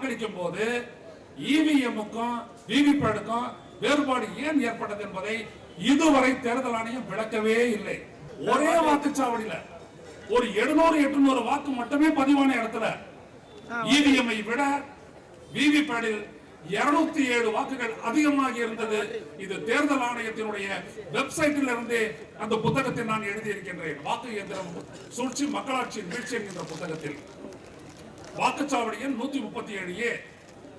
வாக்களிக்கும் போது இவிஎம்முக்கும் விவிபேடுக்கும் வேறுபாடு ஏன் ஏற்பட்டது என்பதை இதுவரை தேர்தல் ஆணையம் விளக்கவே இல்லை. ஒரே வாக்குச்சாவடியில ஒரு எழுநூறு எட்டுநூறு வாக்கு மட்டுமே பதிவான இடத்துல இவிஎம்ஐ விட விவிபேடில் இருநூத்தி ஏழு வாக்குகள் அதிகமாக இருந்தது. இது தேர்தல் ஆணையத்தினுடைய வெப்சைட்டில் இருந்தே அந்த புத்தகத்தை நான் எழுதியிருக்கின்றேன். வாக்கு இயந்திரம் சூழ்ச்சி மக்களாட்சியின் வீழ்ச்சி என்கின்ற புத்தகத்தில். வாக்குச்சாவடி எண் நூத்தி முப்பத்தி ஏழு ஏ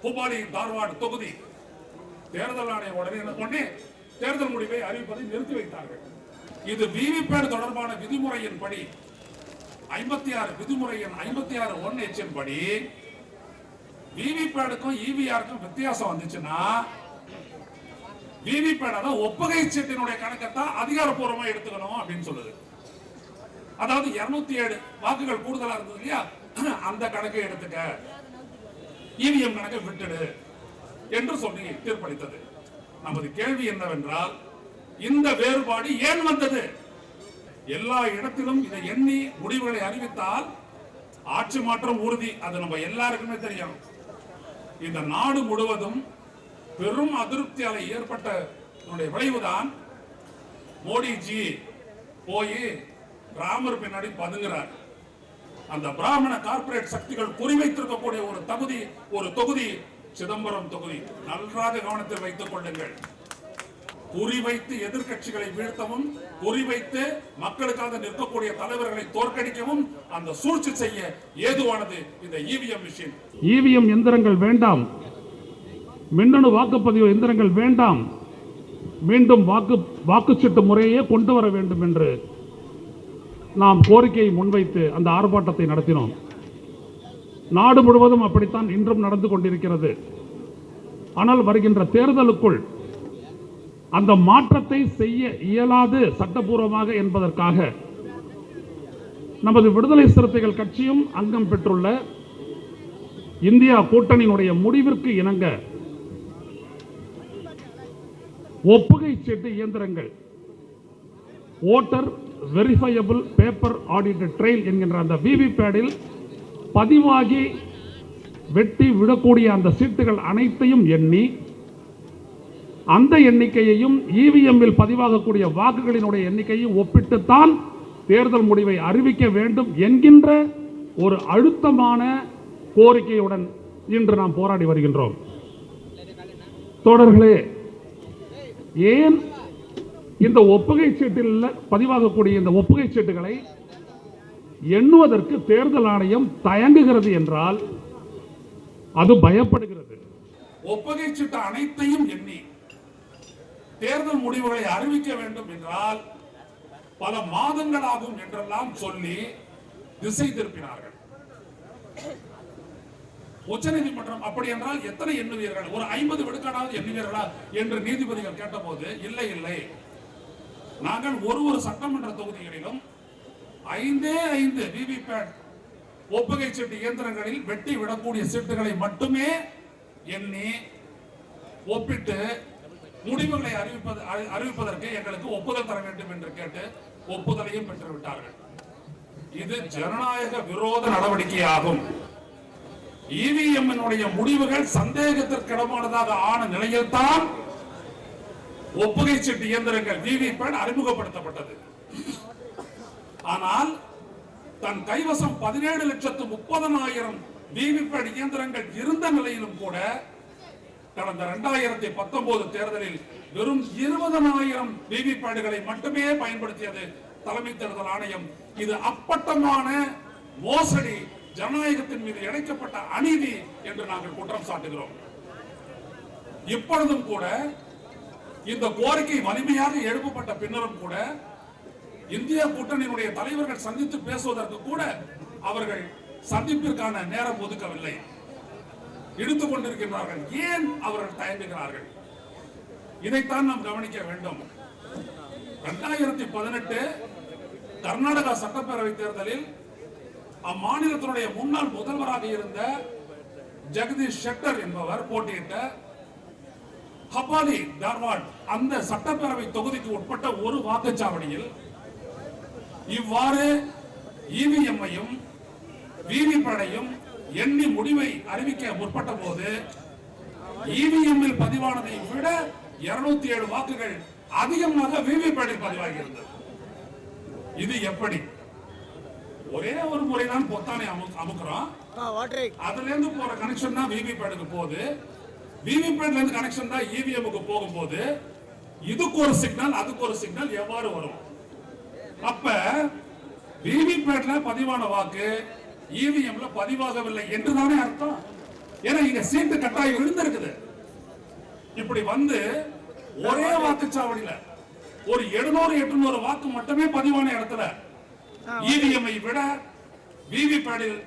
பூபாலி தார்வாடு தொகுதி. தேர்தல் ஆணையம் உடனே என்ன பண்ணி தேர்தல் முடிவை அறிவிப்பதை நிறுத்தி வைத்தார்கள். இது விவிபேட் தொடர்பான விதிமுறையின்படி ஐம்பத்தி ஆறு விதிமுறையின் ஐம்பத்தி ஆறு ஒன் எச்சின் படி விவிபேடுக்கும் இவிஆருக்கும் வித்தியாசம் வந்துச்சுன்னா விவிபேட் அதாவது ஒப்புகை சீட்டினுடைய கணக்கைத்தான் அதிகாரப்பூர்வமா எடுத்துக்கணும் அப்படின்னு சொல்லுது. அதாவது 207 ஏழு வாக்குகள் கூடுதலா இருந்தது இல்லையா? அந்த கணக்கை எடுத்துக்க. இவிஎம் கணக்கை விட்டுடு என்று சொல்லி தீர்ப்பளித்தது. நமது கேள்வி என்னவென்றால் இந்த வேறுபாடு ஏன் வந்தது? எல்லா இடத்திலும் இதை எண்ணி முடிவுகளை அறிவித்தால் ஆட்சி மாற்றம் உறுதி. அது நம்ம எல்லாருக்குமே தெரியும். இந்த நாடு முழுவதும் பெரும் அதிருப்தியால ஏற்பட்ட விளைவுதான் மோடிஜி போய் ராமர் பின்னாடி பதுங்குறார். அந்த பிராமண கார்பரேட் சக்திகள் குறிவைத்திருக்கக்கூடிய ஒரு தகுதி ஒரு தொகுதி சிதம்பரம் தொகுதி. நன்றாக கவனத்தில் வைத்துக் கொள்ளுங்கள். குறிவைத்து எதிர்க்கட்சிகளை வீழ்த்தவும் குறிவைத்து மக்களுக்காக நிற்கக்கூடிய தலைவர்களை தோற்கடிக்கவும் அந்த சூழ்ச்சி செய்ய ஏதுவானது இந்த இவிஎம் மிஷின் இவிஎம் எந்திரங்கள் வேண்டாம். மின்னணு வாக்குப்பதிவு எந்திரங்கள் வேண்டாம். மீண்டும் வாக்கு வாக்குச்சீட்டு முறையே கொண்டு வர வேண்டும் என்று நாம் கோரிக்கையை முன்வைத்து அந்த ஆர்ப்பாட்டத்தை நடத்தினோம். நாடு முழுவதும் அப்படித்தான் இன்றும் நடந்து கொண்டிருக்கிறது. ஆனால் வருகின்ற தேர்தலுக்குள் அந்த மாற்றத்தை செய்ய இயலாது சட்டபூர்வமாக என்பதற்காக நமது விடுதலை சிறுத்தைகள் கட்சியும் அங்கம் பெற்றுள்ள இந்தியா கூட்டணியினுடைய முடிவிற்கு இணங்க ஒப்புகை சீட்டு இயந்திரங்கள் voter verifiable paper audited trail என்கின்ற அந்த விவிபேடில் பதிவாகி வெட்டி விடக்கூடிய அந்த சீட்டுகள் அனைத்தையும் எண்ணி அந்த எண்ணிக்கையையும் இவிஎம்மில் பதிவாகக்கூடிய வாக்குகளினுடைய எண்ணிக்கையும் ஒப்பிட்டுத்தான் தேர்தல் முடிவை அறிவிக்க வேண்டும் என்கின்ற ஒரு அழுத்தமான கோரிக்கையுடன் இன்று நாம் போராடி வருகின்றோம். தோழர்களே ஏன் இந்த ஒப்புகை சீட்டில் பதிவாகக்கூடிய இந்த ஒப்புகை சீட்டுகளை எண்ணுவதற்கு தேர்தல் ஆணையம் தயங்குகிறது என்றால் அது பயப்படுகிறது. ஒப்புகை சீட்டு அனைத்தையும் எண்ணி தேர்தல் முடிவுகளை அறிவிக்க வேண்டும் என்றால் பல மாதங்கள் ஆகும் என்றெல்லாம் சொல்லி திசை திருப்பினார்கள். உச்சநீதிமன்றம் அப்படி என்றால் எத்தனை எண்ணுவீர்கள்? ஒரு ஐம்பது விழுக்காடாவது எண்ணுவீர்களா? என்று நீதிபதிகள் கேட்டபோது இல்லை இல்லை. நாங்கள் ஒரு ஒரு சட்டமன்ற தொகுதிகளிலும் ஐந்தே ஐந்து விவிபேட் ஒப்புகை சீட்டு இயந்திரங்களில் வெட்டி விடக்கூடிய சீட்டுகளை மட்டுமே எண்ணி ஒப்பிட்டு முடிவுகளை அறிவிப்பது அறி- அறிவிப்பதற்கு எங்களுக்கு ஒப்புதல் தர வேண்டும் என்று கேட்டு ஒப்புதலையும் பெற்றுவிட்டார்கள். இது ஜனநாயக விரோத நடவடிக்கையாகும். இவிஎம் முடிவுகள் சந்தேகத்திற்கிடமானதாக ஆன நிலையில்தான் ஒப்புகை சீட்டு இயந்திரங்கள் விவிபேட் அறிமுகப்படுத்தப்பட்டது. ஆனால் தன் கைவசம் பதினேழு லட்சத்து முப்பதனாயிரம் விவிபேட் இயந்திரங்கள் இருந்த நிலையிலும் கூட கடந்த இரண்டாயிரத்தி பத்தொன்பது தேர்தலில் வெறும் இருபதனாயிரம் விவிபேடுகளை மட்டுமே பயன்படுத்தியது தலைமை தேர்தல் ஆணையம். இது அப்பட்டமான மோசடி ஜனநாயகத்தின் மீது இணைக்கப்பட்ட அநீதி என்று நாங்கள் குற்றம் சாட்டுகிறோம். இப்பொழுதும் கூட இந்த கோரிக்கை வலிமையாக எழுப்பப்பட்ட பின்னரும் கூட இந்திய கூட்டணியினுடைய தலைவர்கள் சந்தித்து பேசுவதற்கு கூட அவர்கள் சந்திப்பிற்கான நேரம் ஒதுக்கவில்லை. இழுத்துக் கொண்டிருக்கின்றார்கள் ஏன் அவர்கள் தயங்குகிறார்கள்? இதைத்தான் நாம் கவனிக்க வேண்டும். இரண்டாயிரத்தி பதினெட்டு கர்நாடகா சட்டப்பேரவை தேர்தலில் அம்மாநிலத்தினுடைய முன்னாள் முதல்வராக இருந்த ஜெகதீஷ் ஷெட்டர் என்பவர் போட்டியிட்ட ஹபாலி தார்வாட் அந்த சட்டப்பேரவை தொகுதிக்கு உட்பட்ட ஒரு வாக்குச்சாவடியில் இவ்வாறு இவிஎம்ஐயும் விவிபேடையும் எண்ணி முடிவை அறிவிக்க முற்பட்ட போது இவிஎம்மில் பதிவானதை விட 207 ஏழு வாக்குகள் அதிகமாக விவிபேட்டில் பதிவாகியிருந்தது. இது எப்படி? ஒரே ஒரு முறைதான் பொத்தானை அமு- அமுக்குறோம். அதுல இருந்து போற கனெக்ஷன் தான் விவிபேட்டுக்கு போகுது. விவிபேட்ல இருந்து கனெக்ஷன் தான் இவிஎம்க்கு போகும்போது இதுக்கு ஒரு சிக்னல் அதுக்கு ஒரு சிக்னல் எவ்வாறு வரும்? அப்ப விவிபேட்ல பதிவான வாக்கு இவிஎம்ல பதிவாகவில்லை என்றுதானே அர்த்தம். ஏன்னா இங்க சீட்டு கட்டாயம் விழுந்திருக்குது இப்படி வந்து ஒரே வாக்குச்சாவடியில ஒரு 700 எட்டுநூறு வாக்கு மட்டுமே பதிவான இடத்துல இவிஎம்ஐ விட விவிபேடில்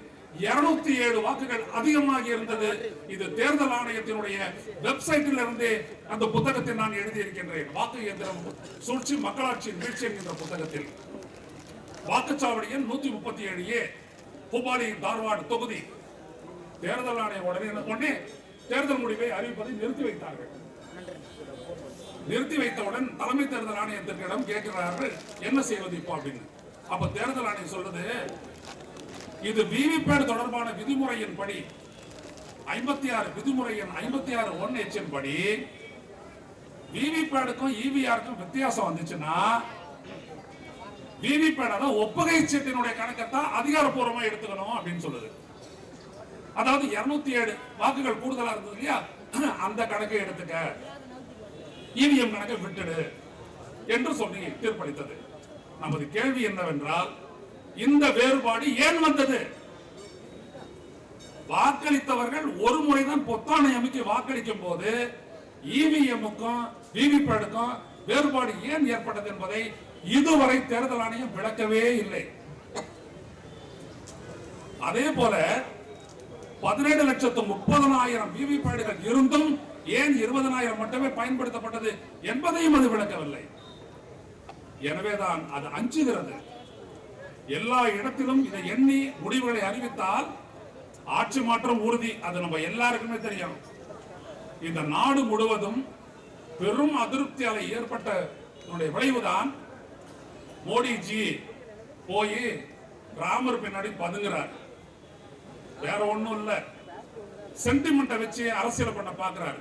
207 ஏழு வாக்குகள் அதிகமாக இருந்தது. இது தேர்தல் ஆணையத்தினுடைய வெப்சைட்டில் இருந்து அந்த புத்தகத்தை நான் எழுதியிருக்கின்றேன். வாக்கு இயந்திரம் சூழ்ச்சி மக்களாட்சி வீழ்ச்சி என்கின்ற புத்தகத்தில். வாக்குச்சாவடி எண் நூத்தி முப்பத்தி ஏழு ஏ பூபாலி தார்வாடு தொகுதி. தேர்தல் ஆணையம் உடனே என்ன பண்ணி தேர்தல் முடிவை அறிவிப்பதை நிறுத்தி வைத்தார்கள். நிறுத்தி வைத்தவுடன் தலைமை தேர்தல் ஆணையத்திற்கிடம் கேட்கிறார்கள். என்ன செய்வது இப்போ அப்படின்னு. அப்ப தேர்தல் ஆணையம் சொல்றது இது விவிபேட் தொடர்பான விதிமுறையின் படி ஐம்பத்தி ஆறு விதிமுறையின் ஐம்பத்தி ஆறு ஒன் எச்சின் படி விவிபேடுக்கும் இவிஆருக்கும் வித்தியாசம் வந்துச்சுன்னா விவிபேட் ஒப்புகை சீட்டினுடைய கணக்கைத்தான் அதிகாரப்பூர்வமா எடுத்துக்கணும் அப்படின்னு சொல்லுது. அதாவது 207 ஏழு வாக்குகள் கூடுதலா இருந்தது இல்லையா? அந்த கணக்கை எடுத்துக்க. இவிஎம் கணக்கை விட்டுடு என்று சொல்லி தீர்ப்பளித்தது. நமது கேள்வி என்னவென்றால் இந்த வேறுபாடு ஏன் வந்தது? வாக்களித்தவர்கள் ஒரு முறைதான் பொத்தானை அமைக்க வாக்களிக்கும் போது இவிஎம்முக்கும் விவிபேடுக்கும் வேறுபாடு ஏன் ஏற்பட்டது என்பதை இதுவரை தேர்தல் ஆணையம் விளக்கவே இல்லை. அதே போல பதினேழு லட்சத்து முப்பதனாயிரம் விவிபேடுகள் இருந்தும் ஏன் இருபதனாயிரம் மட்டுமே பயன்படுத்தப்பட்டது என்பதையும் அது விளக்கவில்லை. எனவேதான் அது அஞ்சுகிறது. எல்லா இடத்திலும் இதை எண்ணி முடிவுகளை அறிவித்தால் ஆட்சி மாற்றம் உறுதி. அது நம்ம எல்லாருக்குமே தெரியும். இந்த நாடு முழுவதும் பெரும் அதிருப்தியால் ஏற்பட்ட விளைவுதான் மோடிஜி போய் ராமர் பின்னாடி பதுங்குறார். வேற ஒண்ணும் இல்ல. சென்டிமெண்ட்டை வச்சு அரசியல் பண்ண பாக்குறாரு.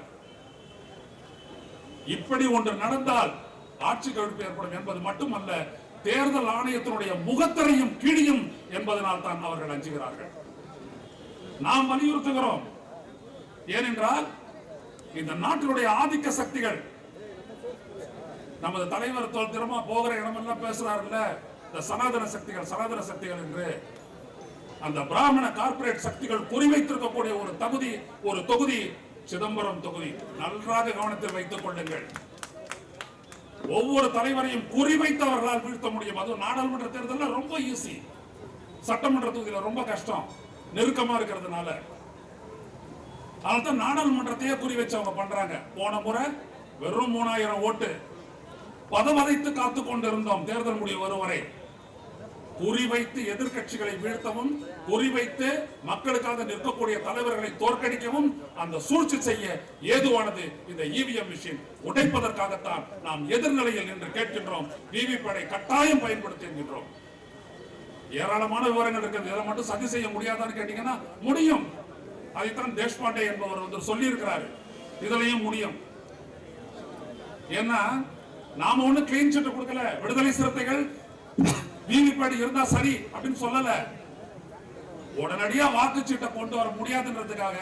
இப்படி ஒன்று நடந்தால் ஆட்சி கவிழ்ப்பு ஏற்படும் என்பது மட்டுமல்ல தேர்தல் ஆணையத்தினுடைய முகத்தரையும் கிழியும் என்பதனால் தான் அவர்கள் அஞ்சுகிறார்கள். நாம் வலியுறுத்துகிறோம். ஏனென்றால் இந்த நாட்டினுடைய ஆதிக்க சக்திகள் நமது தலைவர் தோல் திரும்ப போகிற இடமெல்லாம் பேசுறாருல்ல இந்த சனாதன சக்திகள் சனாதன சக்திகள் என்று. அந்த பிராமண கார்ப்பரேட் சக்திகள் குறிவைத்திருக்கக்கூடிய ஒரு தகுதி ஒரு தொகுதி சிதம்பரம் தொகுதி. நன்றாக கவனத்தில் வைத்துக் கொள்ளுங்கள். ஒவ்வொரு தலைவரையும் குறிவைத்தவர்களால் வீழ்த்த முடியும். அதுவும் நாடாளுமன்ற தேர்தலில் ரொம்ப ஈஸி சட்டமன்ற தொகுதியில் ரொம்ப கஷ்டம். நெருக்கமா இருக்கிறதுனால. அதனால்தான் நாடாளுமன்றத்தையே குறி வச்சு அவங்க பண்றாங்க. போன முறை வெறும் மூணாயிரம் ஓட்டு. பதவதைத்து காத்து கொண்டிருந்தோம் தேர்தல் முடிவு வரும் வரை. குறிவைத்து எதிர்க்கட்சிகளை வீழ்த்தவும் குறிவைத்து மக்களுக்காக நிற்கக்கூடிய தலைவர்களை தோற்கடிக்கவும் அந்த சூழ்ச்சி செய்ய ஏதுவானது இந்த இவிஎம் மிஷின் உடைப்பதற்காகத்தான் நாம் எதிர்நிலையில் நின்று கேட்கின்றோம். விவிபேடை கட்டாயம் பயன்படுத்தி என்கின்றோம் ஏராளமான விவரங்கள் இருக்கிறது இதை மட்டும் சதி செய்ய முடியாதான்னு கேட்டீங்கன்னா முடியும். அதைத்தான் தேஷ்பாண்டே என்பவர் வந்து சொல்லி இருக்கிறாரு இதுலயும் முடியும். ஏன்னா நாம ஒண்ணு கிளீன் சிட்டு கொடுக்கல. விடுதலை சிறுத்தைகள் விவிபேட் இருந்தா சரி அப்படின்னு சொல்லல. உடனடியா வாக்குச்சீட்டை கொண்டு வர முடியாதுன்றதுக்காக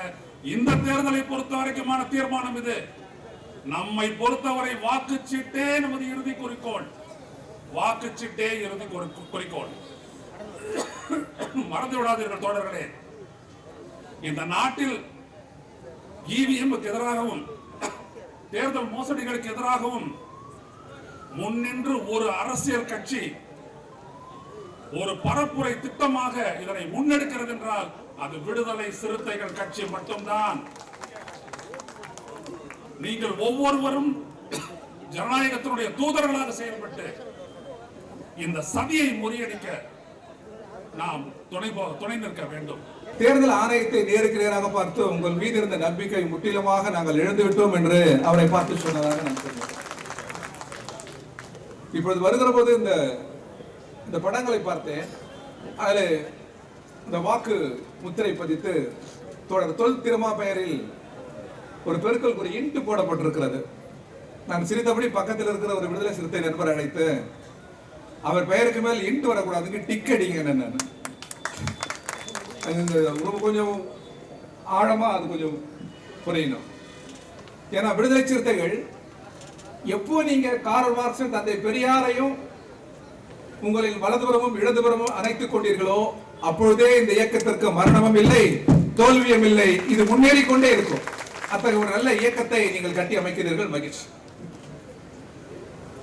இந்த தேர்தலை பொறுத்த வரைக்குமான தீர்மானம் இது. நம்மை பொறுத்தவரை வாக்குச்சீட்டே நமது இறுதி குறிக்கோள். வாக்குச்சீட்டே இறுதி குறி- குறிக்கோள். மறந்து விடாதீர்கள் தோழர்களே. இந்த நாட்டில் இவிஎம்க்கு எதிராகவும் தேர்தல் மோசடிகளுக்கு எதிராகவும் முன்னின்று ஒரு அரசியல் கட்சி ஒரு பரப்புரை திட்டமாக இதனை முன்னெடுக்கிறது என்றால் அது விடுதலை சிறுத்தைகள் கட்சி மட்டும்தான். நீங்கள் ஒவ்வொருவரும் ஜனநாயகத்தினுடைய தூதர்களாக செயல்பட்டு இந்த சதியை முறியடிக்க நாம் துணை துணை நிற்க வேண்டும். தேர்தல் ஆணையத்தை நேருக்கு நேராக பார்த்து உங்கள் மீது இருந்த நம்பிக்கை முற்றிலுமாக நாங்கள் இழந்துவிட்டோம் என்று அவரை பார்த்து சொன்னதாக நான் சொன்னேன் இப்பொழுது வருகிற போது இந்த இந்த படங்களை பார்த்தேன். அதில் இந்த வாக்கு முத்திரை பதித்து தொடர் தொல் திருமா பெயரில் ஒரு பெருக்கல் ஒரு இன்ட்டு போடப்பட்டிருக்கிறது. நான் சிரித்தபடி பக்கத்தில் இருக்கிற ஒரு விடுதலை சிறுத்தை நண்பர் அழைத்து அவர் பெயருக்கு மேல் இன்ட்டு வரக்கூடாதுங்க டிக் அடிங்க நான் அது ரொம்ப கொஞ்சம் ஆழமாக அது கொஞ்சம் புரியணும். ஏன்னா விடுதலை சிறுத்தைகள் எப்போ நீங்க காரல் மார்க்ஸ் தந்தை பெரியாரையும் உங்களில் வலதுபுறமும் இடதுபுறமும் அணைத்துக் கொண்டீர்களோ அப்பொழுதே இந்த இயக்கத்திற்கு மரணமும் இல்லை தோல்வியும் இல்லை. இது முன்னேறி கொண்டே இருக்கும். அத்தகைய ஒரு நல்ல இயக்கத்தை நீங்கள் கட்டி அமைக்கிறீர்கள். மகிழ்ச்சி.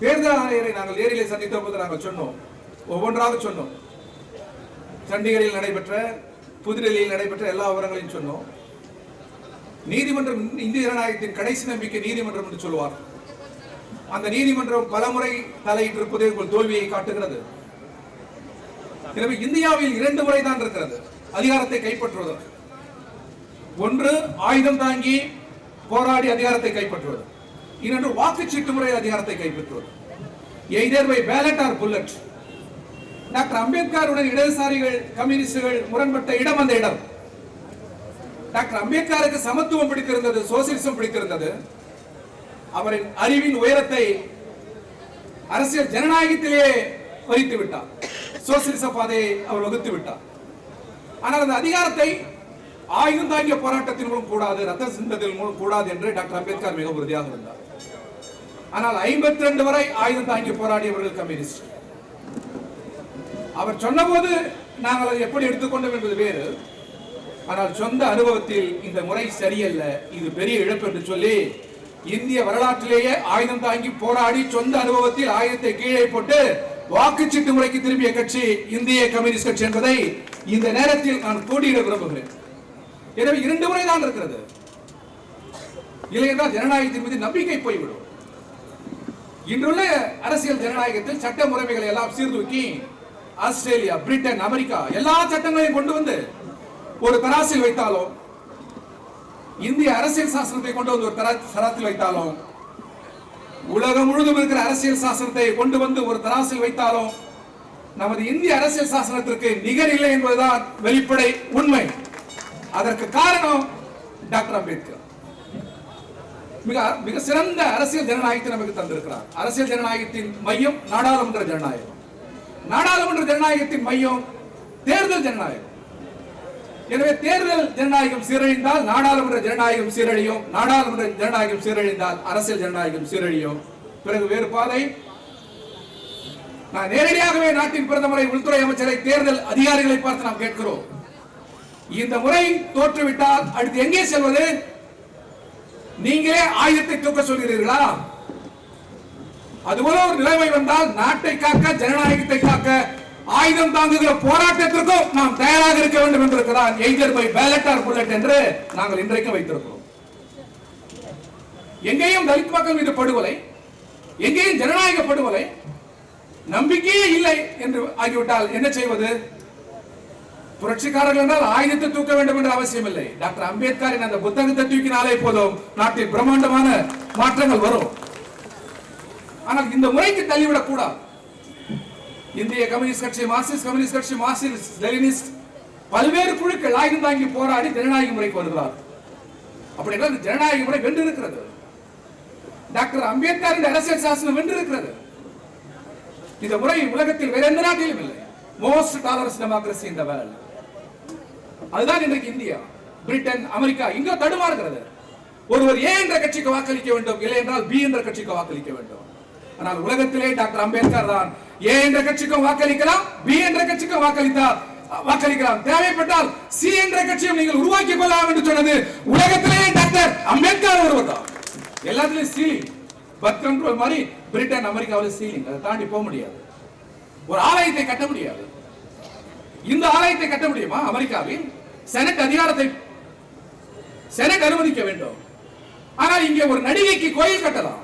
தேர்தல் ஆணையரை நாங்கள் நேரிலே சந்தித்த போது நாங்கள் சொன்னோம். ஒவ்வொன்றாக சொன்னோம். சண்டிகரில் நடைபெற்ற புதுடெல்லியில் நடைபெற்ற எல்லா விவரங்களையும் சொன்னோம். நீதிமன்றம் இந்திய ஜனநாயகத்தின் கடைசி நம்பிக்கை நீதிமன்றம் என்று சொல்வார்கள். அந்த நீதிமன்றம் பலமுறை தலையிட்டிருப்பது உங்கள் தோல்வியை காட்டுகிறது. எனவே இந்தியாவில் இரண்டு முறை தான் இருக்கிறது. அதிகாரத்தை கைப்பற்றுவது ஒன்று ஆயுதம் தாங்கி போராடி அதிகாரத்தை கைப்பற்றுவது. இன்னொன்று வாக்குச்சீட்டு முறை அதிகாரத்தை கைப்பற்றுவது. Either by ballot or bullet. Doctor அம்பேத்கருடன் இடதுசாரிகள் கம்யூனிஸ்டுகள் முரண்பட்ட இடம் அந்த இடம். டாக்டர் அம்பேத்கருக்கு சமத்துவம் பிடித்திருந்தது சோசியலிசம் பிடித்திருந்தது. அவரின் அறிவின் உயரத்தை அரசியல் ஜனநாயகத்திலே பறித்து விட்டார். சோசியலிச பாதையை அவர் வகுத்து விட்டார். ஆனால் அந்த அதிகாரத்தை ஆயுதம் தாங்கிய போராட்டத்தின் மூலம் கூடாது ரத்த சிந்தத்தின் மூலம் கூடாது என்று டாக்டர் அம்பேத்கர் மிக உறுதியாக இருந்தார் ஆனால் ஐம்பத்தி ரெண்டு வரை ஆயுதம் தாங்கி போராடியவர்கள் கம்யூனிஸ்ட். அவர் சொன்னபோது நாங்கள் அதை எப்படி எடுத்துக்கொண்டோம் என்பது வேறு. ஆனால் சொந்த அனுபவத்தில் இந்த முறை சரியல்ல இது பெரிய இழப்பு என்று சொல்லி இந்திய வரலாற்றிலேயே ஆயுதம் தாங்கி போராடி சொந்த அனுபவத்தில் ஆயுதத்தை கீழே போட்டு வாக்குச்சீட்டு முறைக்கு திரும்பிய கட்சி இந்திய கம்யூனிஸ்ட் கட்சி என்பதை இந்த நேரத்தில் நான் கூடியிட விரும்புகிறேன். எனவே இரண்டு முறை தான் இருக்கிறது. இல்லையென்றால் ஜனநாயகத்தின் மீது நம்பிக்கை போய்விடும். இன்றுள்ள அரசியல் ஜனநாயகத்தில் சட்ட முறைமைகளை எல்லாம் சீர்தூக்கி ஆஸ்திரேலியா பிரிட்டன் அமெரிக்கா எல்லா சட்டங்களையும் கொண்டு வந்து ஒரு தராசில் வைத்தாலும் இந்திய அரசியல் சாசனத்தை கொண்டு வந்து ஒரு தரா- தராசில் வைத்தாலும் உலகம் முழுதும் இருக்கிற அரசியல் சாசனத்தை கொண்டு வந்து ஒரு தராசில் வைத்தாலும் நமது இந்திய அரசியல் சாசனத்திற்கு நிகர் இல்லை என்பதுதான் வெளிப்படை உண்மை. அதற்கு காரணம் டாக்டர் அம்பேத்கர். மிக மிக சிறந்த அரசியல் ஜனநாயகத்தை நமக்கு தந்திருக்கிறார். அரசியல் ஜனநாயகத்தின் மையம் நாடாளுமன்ற ஜனநாயகம். நாடாளுமன்ற ஜனநாயகத்தின் மையம் தேர்தல் ஜனநாயகம். எனவே தேர்தல் ஜனநாயகம் சீரழிந்தால் நாடாளுமன்ற ஜனநாயகம் சீரழியும் நாடாளுமன்ற ஜனநாயகம் சீரழிந்தால் அரசியல் ஜனநாயகம் சீரழியும். பிறகு வேறு பாதை. நான் நேரடியாகவே நாட்டின் பிரதமரை உள்துறை அமைச்சரை தேர்தல் அதிகாரிகளை பார்த்து நாம் கேட்கிறோம். இந்த முறை தோற்றுவிட்டால் அடுத்து எங்கே செல்வது? நீங்களே ஆயுதத்தை தூக்க சொல்கிறீர்களா? அதுபோல ஒரு நிலைமை வந்தால் நாட்டை காக்க ஜனநாயகத்தை காக்க ஆயுதம் தாங்குகிற போராட்டத்திற்கும் நாம் தயாராக இருக்க வேண்டும் என்றிருக்கிறார் either by ballot or bullet என்று நாங்கள் இன்றைக்கு வைத்திருக்கிறோம். எங்கேயும் தலித் மக்கள் மீது படுகொலை எங்கேயும் ஜனநாயக படுகொலை நம்பிக்கையே இல்லை என்று ஆகிவிட்டால் என்ன செய்வது? புரட்சிக்காரர்கள் என்றால் ஆயுதத்தை தூக்க வேண்டும் என்ற அவசியம் இல்லை. டாக்டர் அம்பேத்கரின் அந்த புத்தகத்தை தூக்கினாலே போதும். நாட்டில் பிரம்மாண்டமான மாற்றங்கள் வரும். ஆனால் இந்த முறைக்கு தள்ளிவிடக் கூடாது இந்திய கம்யூனிஸ்ட் கட்சி மார்க்சிஸ்ட் கம்யூனிஸ்ட் கட்சி மார்க்சிஸ்ட் லெனினிஸ்ட் பல்வேறு குழுக்கள் ஆயுதம் தாங்கி போராடி ஜனநாயக முறைக்கு வருகிறார். அப்படி என்றால் ஜனநாயக முறை வென்று இருக்கிறது டாக்டர் அம்பேத்கர் அரசியல் சாசனம் வென்று இருக்கிறது இந்த முறை உலகத்தில் வேற எந்த நாட்டிலும் இல்லை. மோஸ்ட் டாலர்ஸ் டெமோக்ரஸி இந்த வேர்ல்ட் அதுதான் இன்றைக்கு இந்தியா பிரிட்டன் அமெரிக்கா இங்க தடுமாறுகிறது. ஒருவர் ஏ என்ற கட்சிக்கு வாக்களிக்க வேண்டும் இல்லை என்றால் பி என்ற கட்சிக்கு வாக்களிக்க வேண்டும். ஆனால் உலகத்திலே டாக்டர் அம்பேத்கர் தான். ஏ என்ற கட்சிக்கும் வாக்களிக்கலாம் பி என்ற கட்சிக்கும் வாக்களித்தார். வாக்களிக்கலாம். தேவைப்பட்டால் சி என்ற கட்சியும் நீங்கள் உருவாக்கிக் கொள்ளலாம் என்று சொன்னது உலகத்திலே டாக்டர் அம்பேத்கர் ஒருவர் தான். எல்லாத்துலயும் சீலிங். பர்த் கண்ட்ரோல் மாதிரி பிரிட்டன் அமெரிக்காவில் சீலிங். அதை தாண்டி போக முடியாது. ஒரு ஆலயத்தை கட்ட முடியாது. இந்த ஆலயத்தை கட்ட முடியுமா? அமெரிக்காவில் செனட் அதிகாரத்தை செனட் அனுமதிக்க வேண்டும். ஆனால் இங்கே ஒரு நடிகைக்கு கோயில் கட்டலாம்.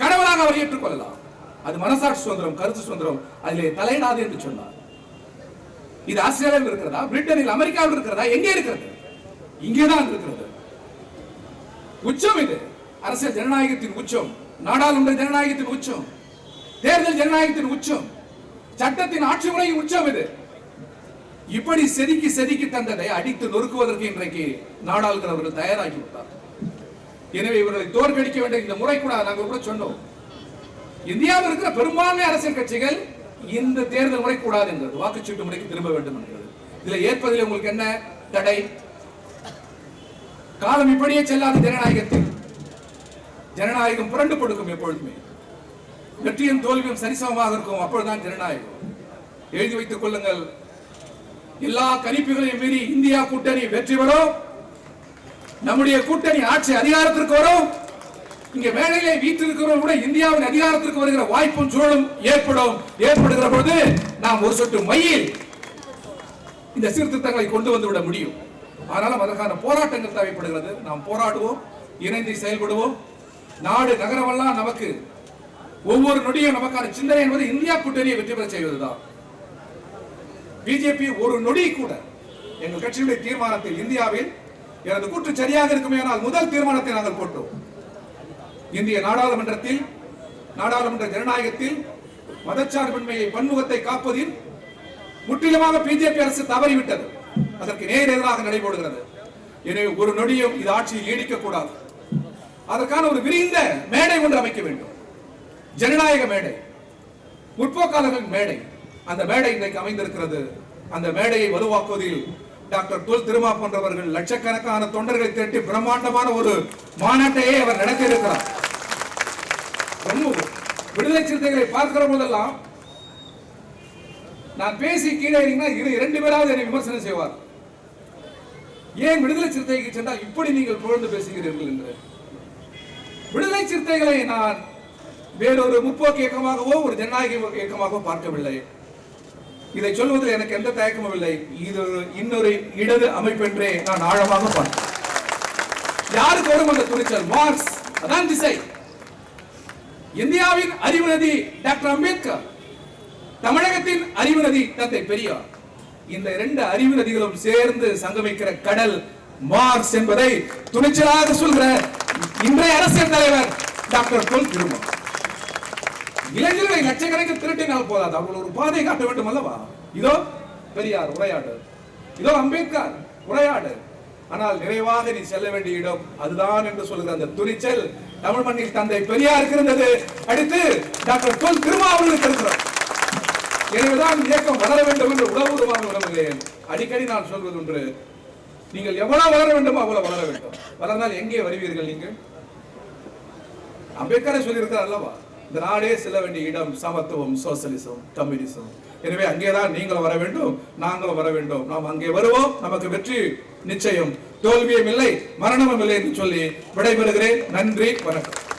கடவுளாக அவர் ஏற்றுக்கொள்ளலாம். அது மனசாட்சி சுதந்திரம் கருத்து சுதந்திரம் அதிலே தலையிடாது என்று சொன்னார். இது ஆஸ்திரேலியாவில் இருக்கிறதா? பிரிட்டனில் அமெரிக்காவில் இருக்கிறதா? எங்கே இருக்கிறது? இங்கேதான் இருக்கிறது. உச்சம் இது. அரசியல் ஜனநாயகத்தின் உச்சம். நாடாளுமன்ற ஜனநாயகத்தின் உச்சம். தேர்தல் ஜனநாயகத்தின் உச்சம். சட்டத்தின் ஆட்சி முறையின் உச்சம் இது. இப்படி செதுக்கி செதுக்கி தந்ததை அடித்து நொறுக்குவதற்கு இன்றைக்கு நாடாளுகிறவர்கள் தயாராகி விட்டார். எனவே இவர்களை தோற்கடிக்க வேண்டிய இந்த முறை கூட நாங்கள் கூட சொன்னோம். இந்தியாவில் இருக்கிற பெரும்பான்மை அரசியல் கட்சிகள் இந்த தேர்தல் முறை கூடாது என்கிறது. வாக்குச்சீட்டு முறைக்கு திரும்ப வேண்டும் என்கிறது. இதுல ஏற்பதில் உங்களுக்கு என்ன தடை? காலம் இப்படியே செல்லாத ஜனநாயகத்தில் ஜனநாயகம் புரண்டு கொடுக்கும் எப்பொழுதுமே. வெற்றியும் தோல்வியும் சரிசமமாக இருக்கும் அப்பொழுதுதான் ஜனநாயகம். எழுதி வைத்துக் கொள்ளுங்கள். எல்லா கணிப்புகளையும் மீறி இந்தியா கூட்டணி வெற்றி பெறும். நம்முடைய கூட்டணி ஆட்சி அதிகாரத்திற்கு வரும். இங்க வீட்டில் இருக்கிறவங்க கூட இந்தியாவின் அதிகாரத்திற்கு வருகிற வாய்ப்பும் சூழலும் ஏற்படும். ஏற்படுகிற பொழுது நாம் ஒரு சொட்டு மையில் இந்த சீர்திருத்தங்களை கொண்டு வந்து விட முடியும். ஆனாலும் அதற்கான போராட்டங்கள் தேவைப்படுகிறது. நாம் போராடுவோம் இணைந்து செயல்படுவோம். நாடு நகரமெல்லாம் நமக்கு ஒவ்வொரு நொடியும் நமக்கான சிந்தனை என்பது இந்தியா கூட்டணியை வெற்றி பெற செய்வதுதான். பிஜேபி ஒரு நொடி கூட எங்கள் கட்சியுடைய தீர்மானத்தில் இந்தியாவில் எனது கூற்று சரியாக இருக்குமேயானால் முதல் தீர்மானத்தை நாங்கள் போட்டோம். இந்திய நாடாளுமன்றத்தில் நாடாளுமன்ற ஜனநாயகத்தில் மதச்சார்பின்மையை பன்முகத்தை காப்பதில் முற்றிலுமாக பிஜேபி அரசு தவறிவிட்டது. அதற்கு நேர் எதிராக நடைபெறுகிறது எனவே ஒரு நொடியும் இது ஆட்சியில் நீடிக்க கூடாது அதற்கான ஒரு விரிந்த மேடை ஒன்று அமைக்க வேண்டும். ஜனநாயக மேடை. முற்போக்காளர்கள் மேடை. அந்த மேடை இன்றைக்கு அமைந்திருக்கிறது. அந்த மேடையை வலுவாக்குவதில் டாக்டர் தொல் திருமா போன்றவர்கள் லட்சக்கணக்கான தொண்டர்களை திரட்டி பிரம்மாண்டமான ஒரு மாநாட்டையே அவர் நடத்தி இருக்கிறார் விடுதலை சிறுத்தைகளை பார்க்கிற போதெல்லாம் நான் பேசி கீழே இறங்கினா இரு இரண்டு பேராவது என்னை விமர்சனம் செய்வார். ஏன் விடுதலை சிறுத்தைக்கு சென்றால் இப்படி நீங்கள் புகழ்ந்து பேசுகிறீர்கள் என்று? விடுதலை சிறுத்தைகளை நான் வேறொரு முற்போக்கு இயக்கமாகவோ ஒரு ஜனநாயக இயக்கமாகவோ பார்க்கவில்லை. இதை சொல்வதில் எனக்கு எந்த தயக்கமும் இல்லை. இது ஒரு இன்னொரு இடது அமைப்பென்றே நான் ஆழமாக பார்த்தேன் யாருக்கு வரும் அந்த துணிச்சல்? மார்க்ஸ் அதான் திசை இந்தியாவின் அறிவு நதி டாக்டர் அம்பேத்கர். தமிழகத்தின் அறிவு நதி தந்தை பெரியார். இந்த இரண்டு அறிவு நதிகளும் சேர்ந்து சங்கமிக்கிற கடல் மார்க்ஸ் என்பதை துணிச்சலாக சொல்கிற இன்றைய அரசியல் தலைவர் டாக்டர் தொல் திருமணம் இளைஞர்களை லட்சக்கணக்கில் திரட்டினால் போதாது. அவர்கள் ஒரு பாதை காட்ட வேண்டும் அல்லவா? இதோ பெரியார் உரையாடு. இதோ அம்பேத்கர் உரையாடு. ஆனால் நிறைவாக நீ செல்ல வேண்டிய இடம் அதுதான் என்று சொல்கிற அந்த துணிச்சல் தமிழ் மண்ணில் தந்தை பெரியாருக்கு இருந்தது. அடுத்து டாக்டர் தொல் திருமாவளவனுக்கு இருக்கிறார் எனவேதான் இயக்கம் வளர வேண்டும் என்று உணவுருவாக விரும்புகிறேன். அடிக்கடி நான் சொல்வது ஒன்று நீங்கள் எவ்வளவு வளர வேண்டுமோ அவ்வளவு வளர வேண்டும். வளர்ந்தால் எங்கே வருவீர்கள் நீங்கள்? அம்பேத்கரை சொல்லியிருக்கிறார் அல்லவா? இந்த நாடே செல்ல வேண்டிய இடம் சமத்துவம் சோசலிசம் கம்யூனிசம் எனவே அங்கேதான் நீங்களும் வர வேண்டும் நாங்களும் வர வேண்டும். நாம் அங்கே வருவோம் நமக்கு வெற்றி நிச்சயம். தோல்வியும் இல்லை மரணமும் இல்லை என்று சொல்லி விடைபெறுகிறேன். நன்றி வணக்கம்.